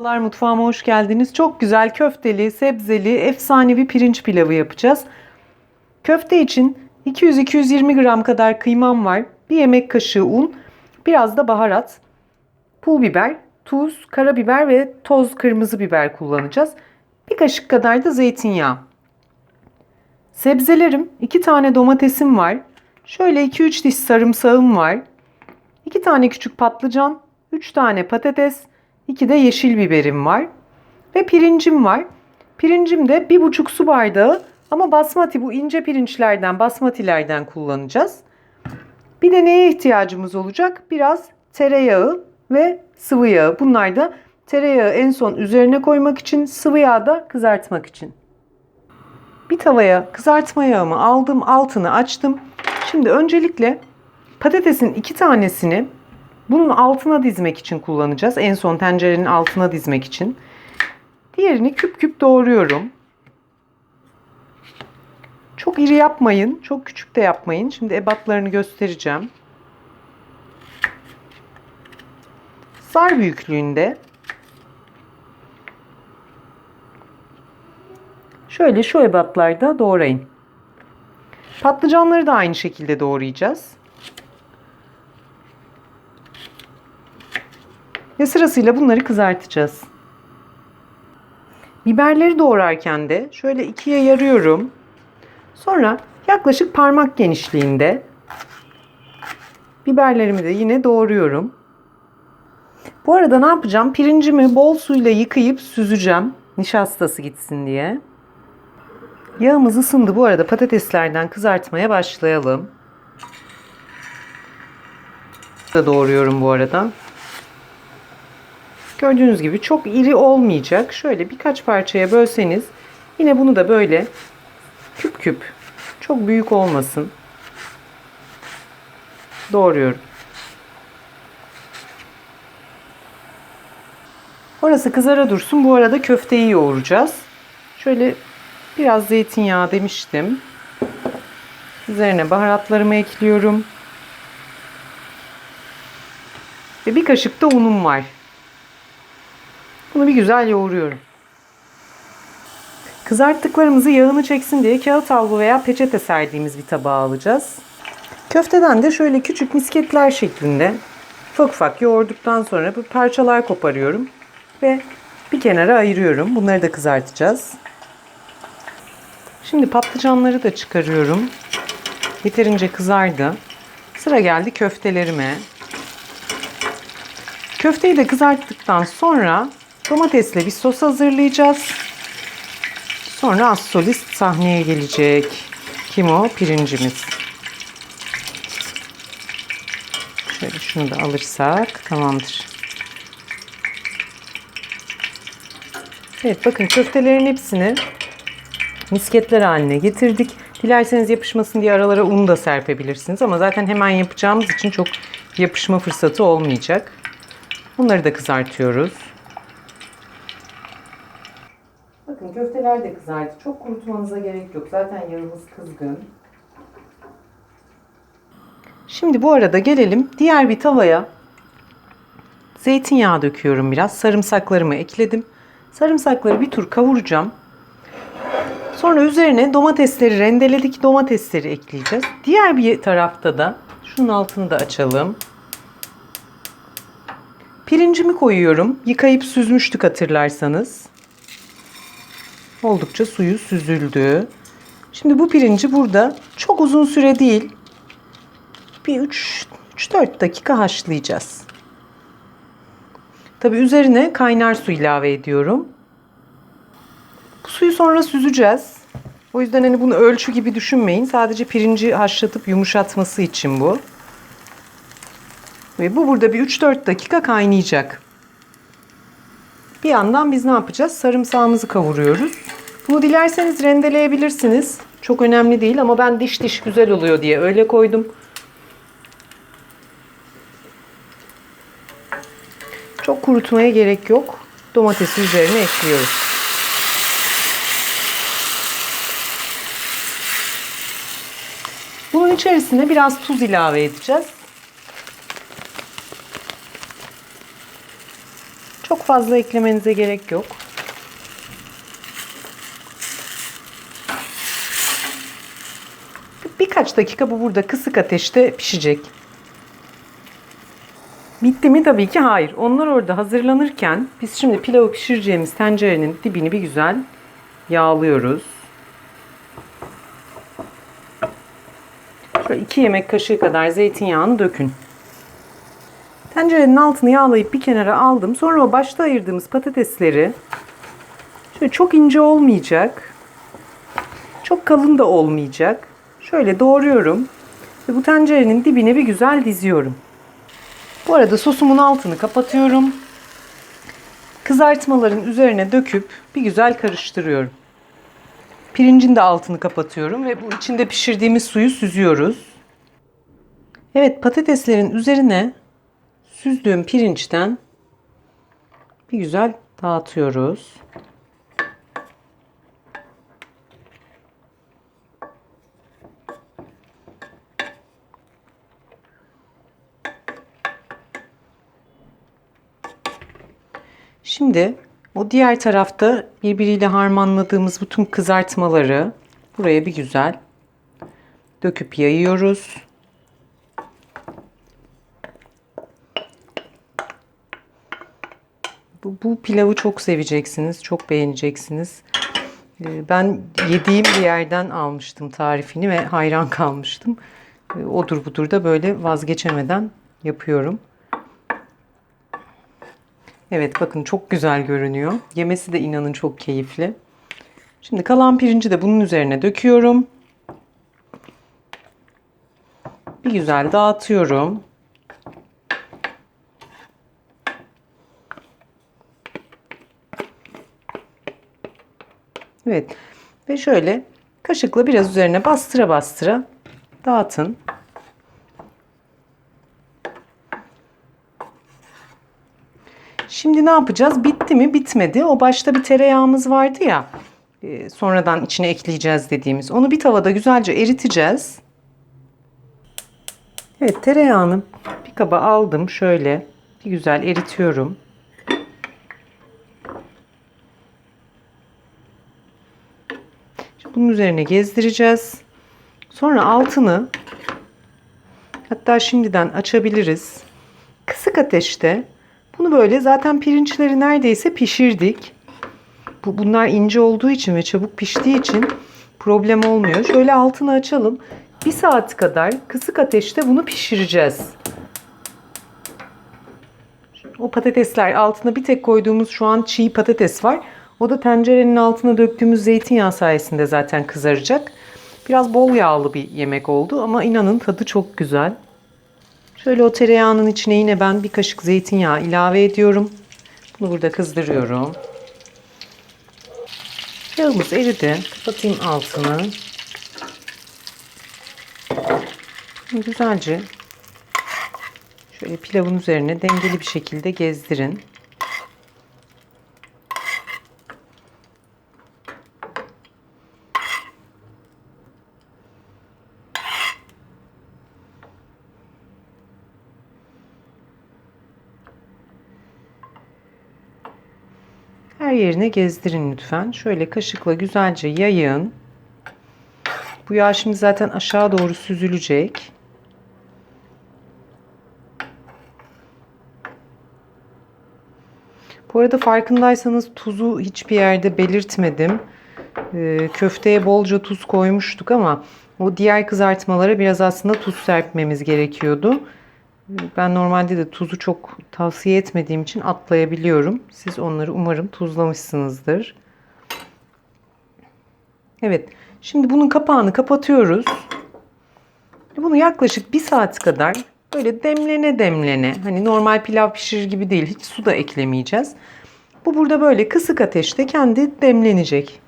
Merhabalar mutfağıma hoş geldiniz. Çok güzel köfteli, sebzeli, efsanevi pirinç pilavı yapacağız. Köfte için 200-220 gram kadar kıymam var. Bir yemek kaşığı un, biraz da baharat, pul biber, tuz, karabiber ve toz kırmızı biber kullanacağız. Bir kaşık kadar da zeytinyağı. Sebzelerim, 2 tane domatesim var. Şöyle 2-3 diş sarımsağım var. 2 tane küçük patlıcan, 3 tane patates, 2 de yeşil biberim var. Ve pirincim var. Pirincim de 1,5 su bardağı ama basmati bu ince pirinçlerden, basmatilerden kullanacağız. Bir de neye ihtiyacımız olacak? Biraz tereyağı ve sıvı yağı. Bunlar da tereyağı en son üzerine koymak için, sıvı yağ da kızartmak için. Bir tavaya kızartma yağımı aldım, altını açtım. Şimdi öncelikle patatesin iki tanesini bunun altına dizmek için kullanacağız. En son tencerenin altına dizmek için. Diğerini küp küp doğruyorum. Çok iri yapmayın, çok küçük de yapmayın. Şimdi ebatlarını göstereceğim. Zar büyüklüğünde. Şöyle şu ebatlarda doğrayın. Patlıcanları da aynı şekilde doğrayacağız. Ve sırasıyla bunları kızartacağız. Biberleri doğrarken de şöyle ikiye yarıyorum. Sonra yaklaşık parmak genişliğinde biberlerimi de yine doğruyorum. Bu arada ne yapacağım? Pirincimi bol suyla yıkayıp süzeceğim. Nişastası gitsin diye. Yağımız ısındı. Bu arada patateslerden kızartmaya başlayalım. Da doğruyorum bu arada. Gördüğünüz gibi çok iri olmayacak. Şöyle birkaç parçaya bölseniz yine bunu da böyle küp küp çok büyük olmasın. Doğruyorum. Orası kızara dursun. Bu arada köfteyi yoğuracağız. Şöyle biraz zeytinyağı demiştim. Üzerine baharatlarımı ekliyorum. Ve bir kaşık da unum var. Bunu bir güzel yoğuruyorum. Kızarttıklarımızı yağını çeksin diye kağıt havlu veya peçete serdiğimiz bir tabağa alacağız. Köfteden de şöyle küçük misketler şeklinde ufak ufak yoğurduktan sonra bu parçalar koparıyorum ve bir kenara ayırıyorum. Bunları da kızartacağız. Şimdi patlıcanları da çıkarıyorum. Yeterince kızardı. Sıra geldi köftelerime. Köfteyi de kızarttıktan sonra domatesle bir sos hazırlayacağız. Sonra az solist sahneye gelecek. Kim o? Pirincimiz. Şöyle şunu da alırsak tamamdır. Evet bakın köftelerin hepsini misketler haline getirdik. Dilerseniz yapışmasın diye aralara un da serpebilirsiniz ama zaten hemen yapacağımız için çok yapışma fırsatı olmayacak. Bunları da kızartıyoruz. Bakın köfteler de kızardı. Çok kurutmanıza gerek yok. Zaten yağımız kızgın. Şimdi bu arada gelelim diğer bir tavaya. Zeytinyağı döküyorum biraz. Sarımsaklarımı ekledim. Sarımsakları bir tur kavuracağım. Sonra üzerine domatesleri rendeledik domatesleri ekleyeceğiz. Diğer bir tarafta da şunun altını da açalım. Pirincimi koyuyorum. Yıkayıp süzmüştük hatırlarsanız. Oldukça suyu süzüldü. Şimdi bu pirinci burada çok uzun süre değil bir 3-4 dakika haşlayacağız. Tabi üzerine kaynar su ilave ediyorum. Bu suyu sonra süzeceğiz. O yüzden hani bunu ölçü gibi düşünmeyin. Sadece pirinci haşlatıp yumuşatması için bu. Ve bu burada bir 3-4 dakika kaynayacak. Bir yandan biz ne yapacağız? Sarımsağımızı kavuruyoruz. Bunu dilerseniz rendeleyebilirsiniz. Çok önemli değil ama ben diş diş güzel oluyor diye öyle koydum. Çok kurutmaya gerek yok. Domatesi üzerine ekliyoruz. Bunun içerisine biraz tuz ilave edeceğiz. Çok fazla eklemenize gerek yok. Birkaç dakika bu burada kısık ateşte pişecek. Bitti mi? Tabii ki hayır. Onlar orada hazırlanırken biz şimdi pilavı pişireceğimiz tencerenin dibini bir güzel yağlıyoruz. Şöyle 2 yemek kaşığı kadar zeytinyağını dökün. Tencerenin altını yağlayıp bir kenara aldım. Sonra o başta ayırdığımız patatesleri şöyle çok ince olmayacak. Çok kalın da olmayacak. Şöyle doğruyorum. Ve bu tencerenin dibine bir güzel diziyorum. Bu arada sosumun altını kapatıyorum. Kızartmaların üzerine döküp bir güzel karıştırıyorum. Pirincin de altını kapatıyorum ve bu içinde pişirdiğimiz suyu süzüyoruz. Evet patateslerin üzerine süzdüğüm pirinçten bir güzel dağıtıyoruz. Şimdi o diğer tarafta birbiriyle harmanladığımız bütün kızartmaları buraya bir güzel döküp yayıyoruz. Bu, bu pilavı çok seveceksiniz, çok beğeneceksiniz. Ee, Ben yediğim bir yerden almıştım tarifini ve hayran kalmıştım. Ee, Odur budur da böyle vazgeçemeden yapıyorum. Evet bakın çok güzel görünüyor. Yemesi de inanın çok keyifli. Şimdi kalan pirinci de bunun üzerine döküyorum. Bir güzel dağıtıyorum. Evet. Ve şöyle kaşıkla biraz üzerine bastıra bastıra dağıtın. Şimdi ne yapacağız? Bitti mi? Bitmedi. O başta bir tereyağımız vardı ya. e, Sonradan içine ekleyeceğiz dediğimiz. Onu bir tavada güzelce eriteceğiz. Evet tereyağını bir kaba aldım. Şöyle bir güzel eritiyorum. Bunun üzerine gezdireceğiz. Sonra altını hatta şimdiden açabiliriz. Kısık ateşte bunu böyle zaten pirinçleri neredeyse pişirdik. Bu, bunlar ince olduğu için ve çabuk piştiği için problem olmuyor. Şöyle altını açalım. Bir saat kadar kısık ateşte bunu pişireceğiz. O patatesler altına bir tek koyduğumuz şu an çiğ patates var. O da tencerenin altına döktüğümüz zeytinyağı sayesinde zaten kızaracak. Biraz bol yağlı bir yemek oldu ama inanın tadı çok güzel. Şöyle o tereyağının içine yine ben bir kaşık zeytinyağı ilave ediyorum. Bunu burada kızdırıyorum. Yağımız eridi. Kapatayım altını. Güzelce şöyle pilavın üzerine dengeli bir şekilde gezdirin. Her yerine gezdirin lütfen. Şöyle kaşıkla güzelce yayın. Bu yağ şimdi zaten aşağı doğru süzülecek. Bu arada farkındaysanız tuzu hiçbir yerde belirtmedim. Ee, köfteye bolca tuz koymuştuk ama o diğer kızartmalara biraz aslında tuz serpmemiz gerekiyordu. Ben normalde de tuzu çok tavsiye etmediğim için atlayabiliyorum. Siz onları umarım tuzlamışsınızdır. Evet. Şimdi bunun kapağını kapatıyoruz. Bunu yaklaşık bir saat kadar böyle demlene demlene hani normal pilav pişirir gibi değil hiç su da eklemeyeceğiz. Bu burada böyle kısık ateşte kendi demlenecek.